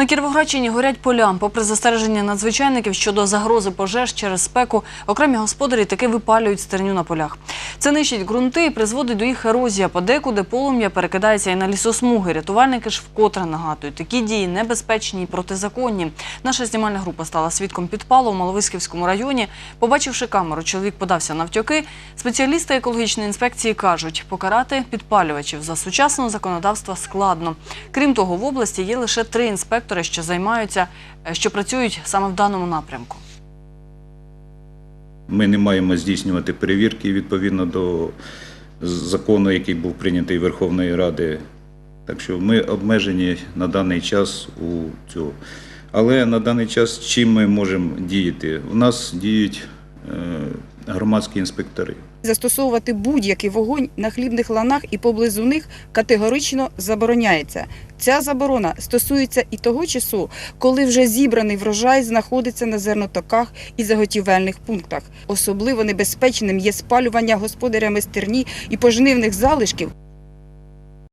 На Кіровоградщині горять поля. Попри застереження надзвичайників щодо загрози пожеж через спеку, окремі господарі таки випалюють стерню на полях. Це нищить ґрунти і призводить до їх ерозії. а Подекуди полум'я перекидається і на лісосмуги. Рятувальники ж вкотре нагадують, такі дії небезпечні і протизаконні. Наша знімальна група стала свідком підпалу у Маловиськівському районі. Побачивши камеру, чоловік подався навтьоки. Спеціалісти екологічної інспекції кажуть, покарати підпалювачів за сучасного законодавства складно. Крім того, в області є лише три інспектори, що займаються, е, що працюють саме в даному напрямку. Ми не маємо здійснювати перевірки відповідно до закону, який був прийнятий Верховної Ради. Так що ми обмежені на даний час у цього. Але на даний час чим ми можемо діяти? У нас діють е, громадські інспектори. Застосовувати будь-який вогонь на хлібних ланах і поблизу них категорично забороняється. Ця заборона стосується і того часу, коли вже зібраний врожай знаходиться на зернотоках і заготівельних пунктах. Особливо небезпечним є спалювання господарями стерні і пожнивних залишків